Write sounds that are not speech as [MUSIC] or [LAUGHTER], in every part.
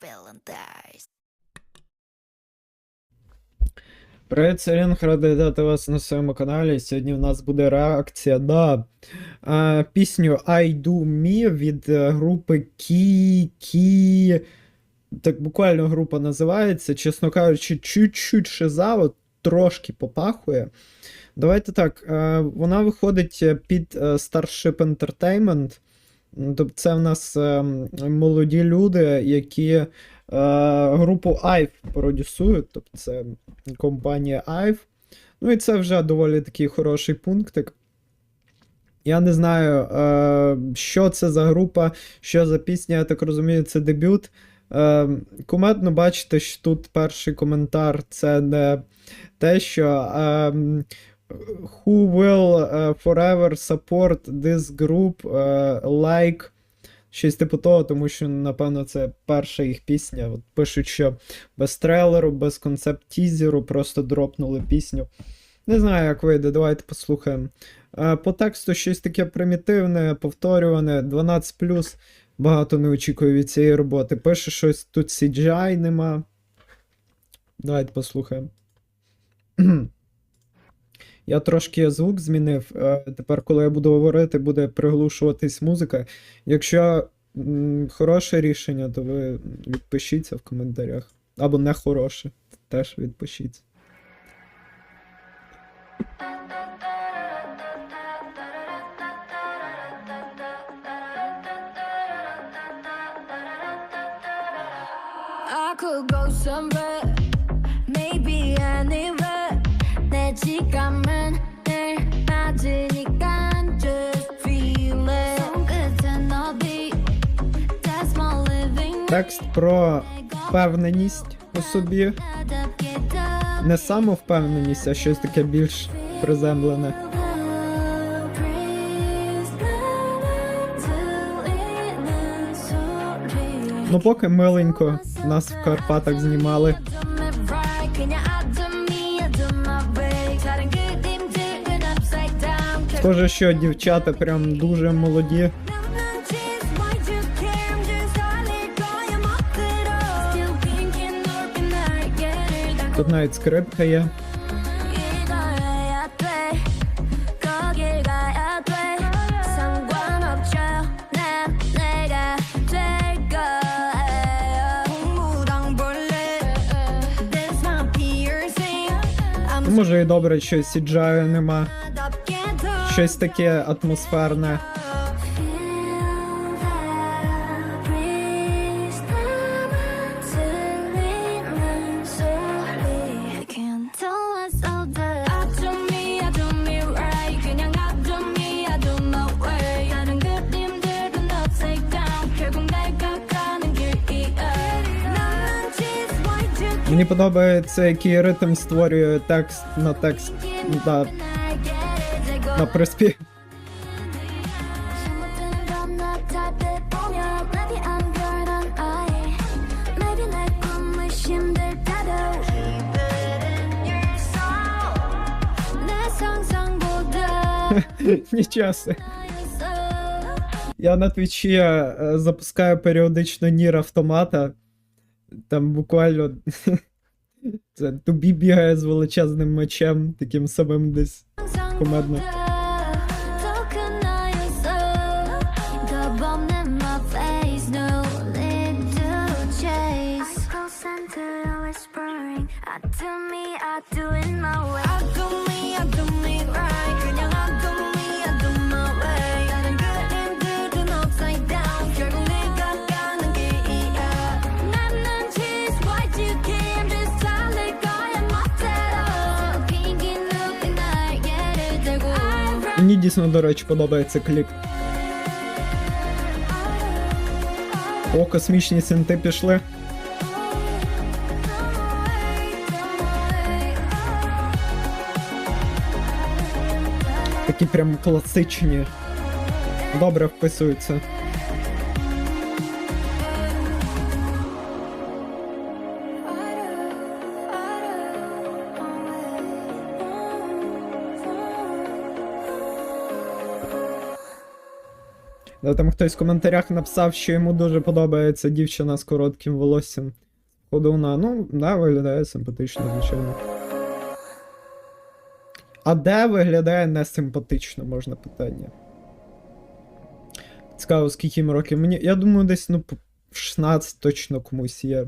villain dies. Привіт, Сирін, радий вітати вас на своєму каналі. Сьогодні в нас буде реакція на е, пісню I Do Me від е, групи Кі Кі. Так буквально група називається. Чесно кажучи, чуть-чуть шиза, от трошки попахує. Давайте так. Е, вона виходить під Starship Entertainment. М, Тобто це в нас е, молоді люди, які е, групу IVE продюсують, тобто це компанія IVE. Ну і це вже доволі такий хороший пунктик. Я не знаю, е, що це за група, що за пісня, я так розумію, це дебют. Е, кумедно бачите, що тут перший коментар це не те, що е, Who will е, forever support this group е, like Щось типу того, тому що, напевно, це перша їх пісня. От пишуть, що без трейлеру, без концепт-тізеру, просто дропнули пісню. Не знаю, як вийде, давайте послухаємо. Е, По тексту щось таке примітивне, повторюване, 12 багато не очікую від цієї роботи. Пише щось, тут CGI нема. Давайте послухаємо. [CLEARS THROAT] Я трошки звук змінив. е, Тепер, коли я буду говорити, буде приглушуватись музика. Якщо хороше рішення, то ви відпишіться в коментарях. Або не хороше, теж відпишіться. I could go somewhere, текст про впевненість у собі. Не самовпевненість, а щось таке більш приземлене. Ну, поки миленько нас в Карпатах знімали. Схоже, що дівчата прям дуже молоді. Тут навіть скрипка є. Може і добре, що сіджаю нема. Щось таке атмосферне. Мені подобається, який ритм створює текст на текст на, на приспів. [LAUGHS] Нічаси. Я на твічі е, запускаю періодично нір автомата. Там буквально [LAUGHS] це тобі бігає з величезним мечем, таким самим десь. Кумедно. Мені дійсно, до речі, подобається кліп. О, космічні синти пішли. Такі прям класичні. Добре вписуються. Да, там хтось в коментарях написав, що йому дуже подобається дівчина з коротким волоссям. Ходуна. Ну, да, виглядає симпатично, звичайно. А де виглядає несимпатично, можна питання. Цікаво, скільки їм років. Мені, я думаю, десь ну, 16 точно комусь є.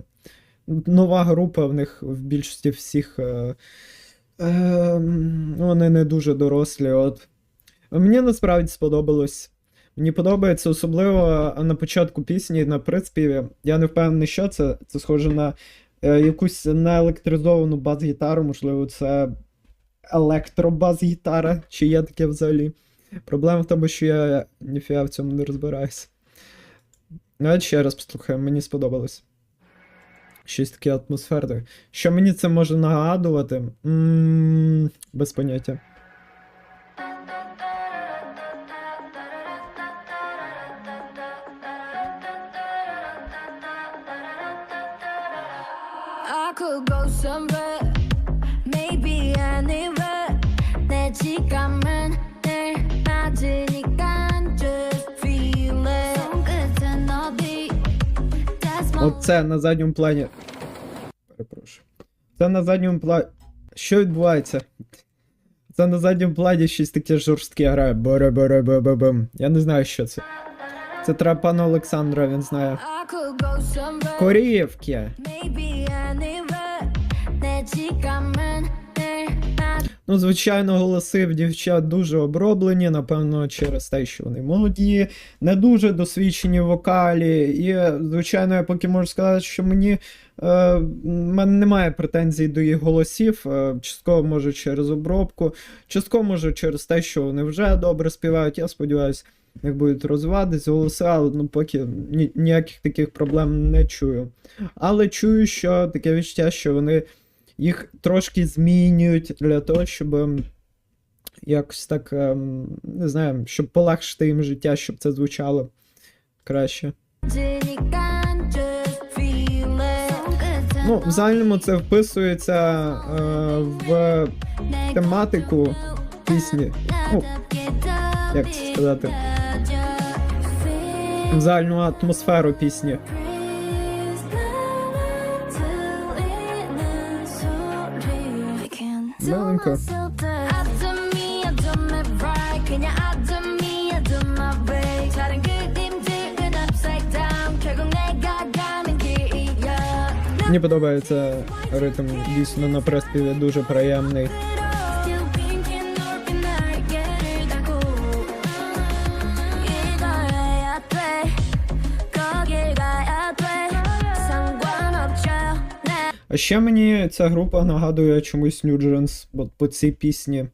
Нова група в них в більшості всіх. Е, е, вони не дуже дорослі. От. Мені насправді сподобалось. Мені подобається, особливо на початку пісні, на приспіві. Я не впевнений, що це. Це схоже на е, якусь неелектризовану бас-гітару, можливо, це електробас-гітара, чи є таке взагалі. Проблема в тому, що я ніфіга в цьому не розбираюся. Давайте ще раз послухаємо, мені сподобалось. Щось таке атмосферне. Що мені це може нагадувати? м без поняття. could go somewhere, maybe anywhere. 내 지갑은 늘 맞으니까 just feel it. 손끝은 어디? That's my Оце на задньому плані. Перепрошую. Це на задньому плані. Що відбувається? Це на задньому плані щось таке жорстке грає. боре боре бе бе бем Я не знаю, що це. Це треба пана Олександра, він знає. I could go somewhere, Коріївки. maybe Ну, звичайно, голоси в дівчат дуже оброблені, напевно, через те, що вони молоді, не дуже досвідчені в вокалі. І, звичайно, я поки можу сказати, що мені е, мене немає претензій до їх голосів. Е, частково може через обробку, частково може через те, що вони вже добре співають. Я сподіваюся, них будуть розвиватись голоси, але ну, поки ні, ніяких таких проблем не чую. Але чую, що таке відчуття, що вони їх трошки змінюють для того, щоб ем, якось так ем, не знаю, щоб полегшити їм життя, щоб це звучало краще. Ну, в загальному це вписується е, в тематику пісні. Ну, Як це сказати? В загальну атмосферу пісні. Маленько. Мені подобається ритм дійсно на приспіві дуже приємний. Ще мені ця група нагадує чомусь Нюдженс от по цій пісні.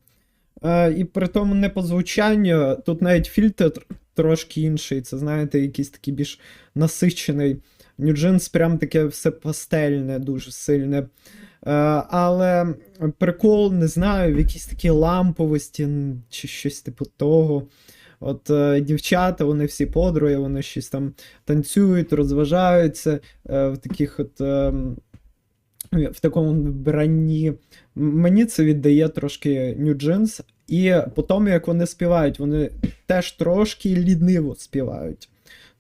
Е, і при тому не по звучанню, тут навіть фільтр трошки інший. Це, знаєте, якийсь такий більш насичений. Нюдженс прям таке все пастельне, дуже сильне. Е, але прикол, не знаю, в якійсь такій ламповості чи щось типу того. От е, дівчата, вони всі подруги, вони щось там танцюють, розважаються е, в таких от. Е, в такому вбранні. Мені це віддає трошки New Jeans. І по тому, як вони співають, вони теж трошки ліниво співають.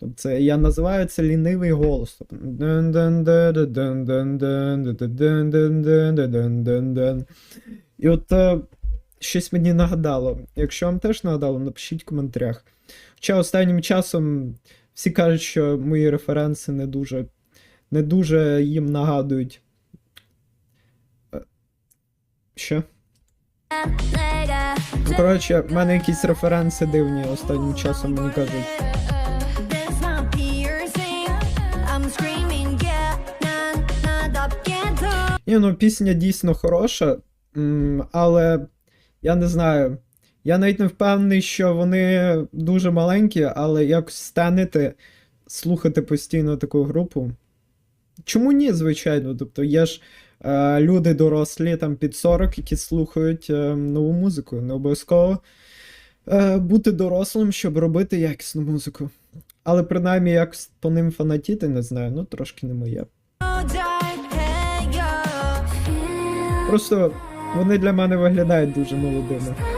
Тобто це, я називаю це лінивий голос. І от щось мені нагадало. Якщо вам теж нагадало, напишіть в коментарях. Хоча останнім часом всі кажуть, що мої референси не дуже не дуже їм нагадують що? Ну, Коротше, в мене якісь референси дивні останнім часом мені кажуть. Ні, ну пісня дійсно хороша, але я не знаю. Я навіть не впевнений, що вони дуже маленькі, але якось станете слухати постійно таку групу. Чому ні, звичайно? Тобто, я ж люди дорослі, там під 40, які слухають е, нову музику. Не обов'язково е, бути дорослим, щоб робити якісну музику. Але принаймні якось по ним фанатіти, не знаю, ну трошки не моє. Просто вони для мене виглядають дуже молодими.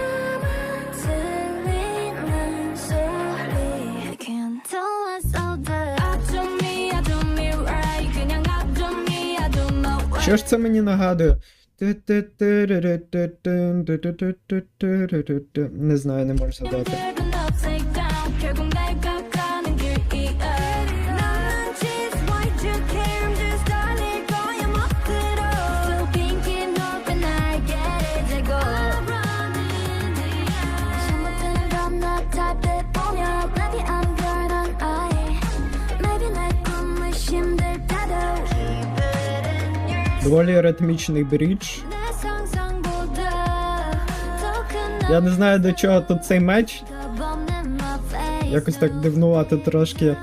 Що ж це мені нагадує? Не знаю, не можу згадати. Доволі ритмічний брідж. Я не знаю до чого тут цей меч. Якось так дивнувати трошки.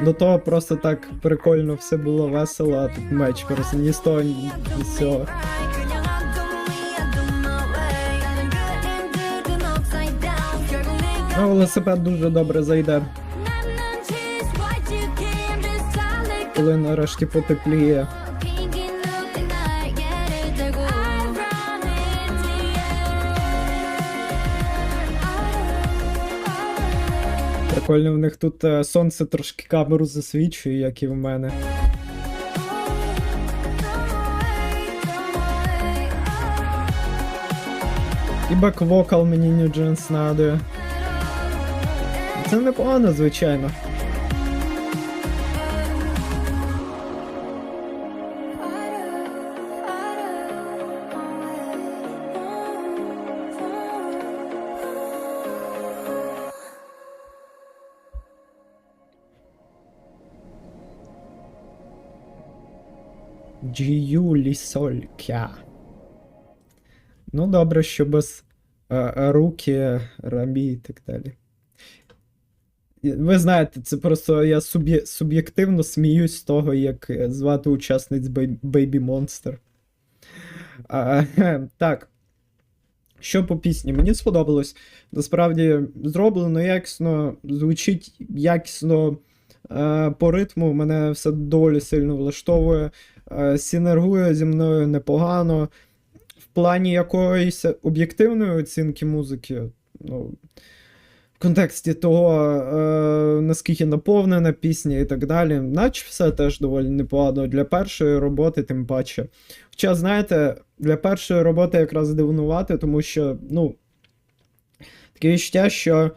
До того просто так прикольно все було весело, а тут меч просто ні з того, ні з цього. Ну, велосипед дуже добре зайде. Коли нарешті потепліє. Прикольно, в них тут е, сонце трошки камеру засвічує, як і в мене. І бек-вокал мені New Jeans нагадує. Це непогано, звичайно. Джіюлі Солькя. Ну, добре, що без е, руки, рабі і так далі. Ви знаєте, це просто я суб'є- суб'єктивно сміюсь з того, як е, звати учасниць Baby Monster. А, так. Що по пісні? Мені сподобалось. Насправді зроблено якісно, звучить якісно е, по ритму. Мене все доволі сильно влаштовує. Е, синергує зі мною непогано. В плані якоїсь об'єктивної оцінки музики, ну, в контексті того, е, наскільки наповнена пісня і так далі, наче все теж доволі непогано для першої роботи, тим паче. Хоча, знаєте, для першої роботи якраз дивнувати, тому що, ну, таке відчуття, що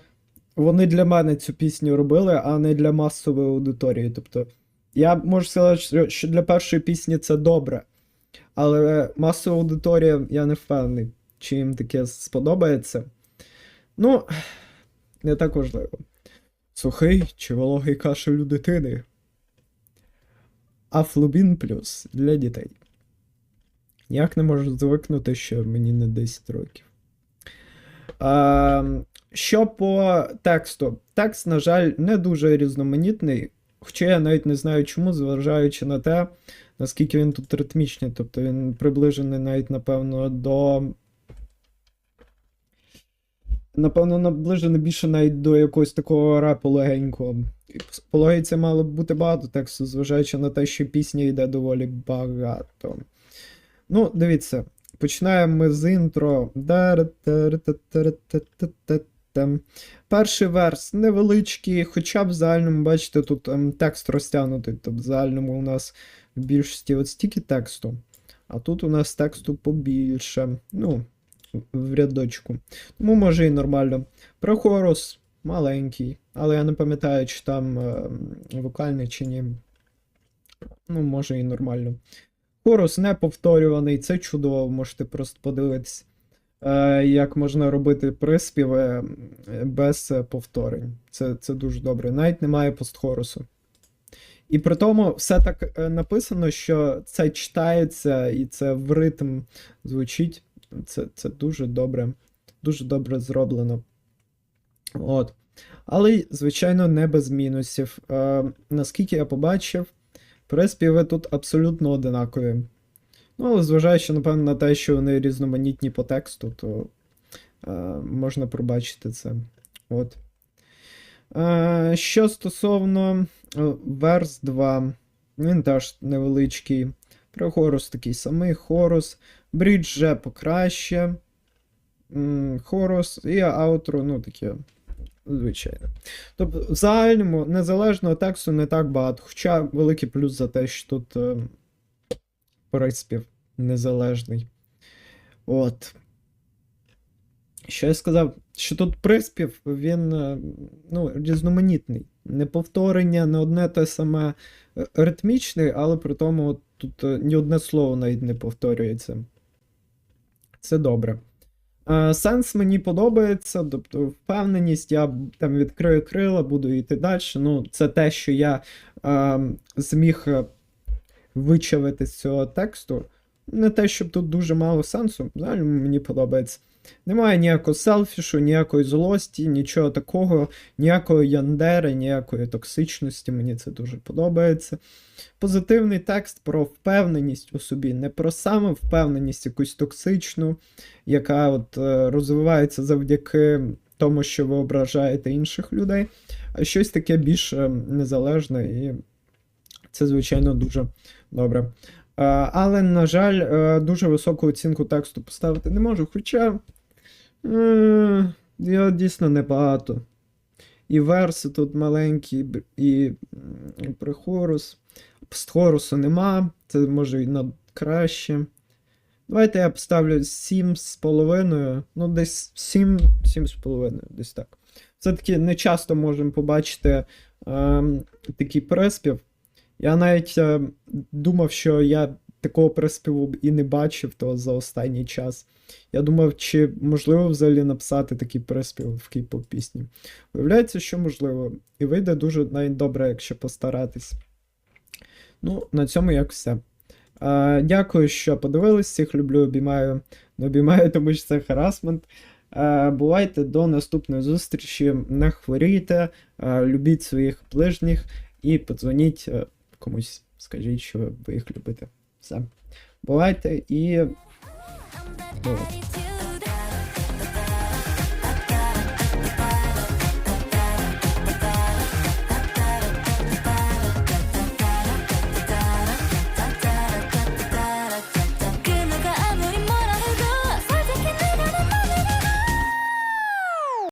вони для мене цю пісню робили, а не для масової аудиторії. Тобто, я можу сказати, що- для першої пісні це добре. Але масова аудиторія, я не впевнений, чи їм таке сподобається. Ну, не так важливо. Сухий чи вологий кашель у дитини. Афлубін плюс для дітей. Ніяк не можу звикнути, що мені не 10 років. А, що по тексту? Текст, на жаль, не дуже різноманітний. Хоча я навіть не знаю чому, зважаючи на те, наскільки він тут ритмічний. Тобто він приближений навіть, напевно, до. Напевно, наближений більше навіть до якогось такого репу легенького. По логіці мало б бути багато тексту, зважаючи на те, що пісня йде доволі багато. Ну, дивіться, починаємо ми з інтро. Дар-тар-тар-тар-тар-тар-тар. Перший верс невеличкий, хоча б в загальному, бачите, тут ем, текст розтягнутий. Тобто в загальному у нас в більшості от стільки тексту. А тут у нас тексту побільше. Ну, в рядочку. Тому може і нормально. Про хорус маленький, але я не пам'ятаю, чи там е, вокальний, чи ні. Ну, може і нормально. Хорус не повторюваний, це чудово, можете просто подивитись, е, як можна робити приспіви е, без е, повторень. Це, це дуже добре. Навіть немає постхорусу. І при тому все так е, написано, що це читається і це в ритм звучить. Це, це дуже добре, дуже добре зроблено. От. Але, звичайно, не без мінусів. Е, наскільки я побачив, приспіви тут абсолютно одинакові. Ну, але зважаючи, напевно, на те, що вони різноманітні по тексту, то е, можна пробачити це. От. Е, що стосовно е, верс 2, він теж невеличкий. Про хорус такий самий хорус. Брідж вже покраще. Хорус і аутро, ну таке, звичайно. Тобто, в загальному, незалежного тексту не так багато. Хоча великий плюс за те, що тут е, приспів незалежний. От. Що я сказав? Що тут приспів, він е, ну, різноманітний. Не повторення, не одне те саме е, ритмічний, але при тому от тут е, ні одне слово навіть не повторюється. Це добре. Е, Сенс мені подобається, тобто впевненість, я там відкрию крила, буду йти далі. Ну, це те, що я е, зміг вичавити з цього тексту. Не те, щоб тут дуже мало сенсу, взагалі мені подобається. Немає ніякого селфішу, ніякої злості, нічого такого, ніякої яндери, ніякої токсичності. Мені це дуже подобається. Позитивний текст про впевненість у собі, не про самовпевненість якусь токсичну, яка от е, розвивається завдяки тому, що ви ображаєте інших людей, а щось таке більш е, незалежне, і це, звичайно, дуже добре. Е, Але, на жаль, е, дуже високу оцінку тексту поставити не можу. Хоча е, його дійсно небагато. І верси тут маленькі, і прихорус. Постхорусу нема, це може і на краще. Давайте я поставлю 7,5. Ну, десь 7, 7,5, десь так. Все-таки не часто можемо побачити ем, такий приспів. Я навіть е, думав, що я такого приспіву і не бачив то за останній час. Я думав, чи можливо взагалі написати такий приспів в кей-поп пісні. Виявляється, що можливо. І вийде дуже навіть добре, якщо постаратись. Ну, на цьому як все. Е, дякую, що подивились. Всіх люблю, обіймаю. Не обіймаю, тому що це харасмент. Е, бувайте до наступної зустрічі. Не хворійте, е, любіть своїх ближніх і подзвоніть е, комусь, скажіть, що ви їх любите. Все. Бувайте і. To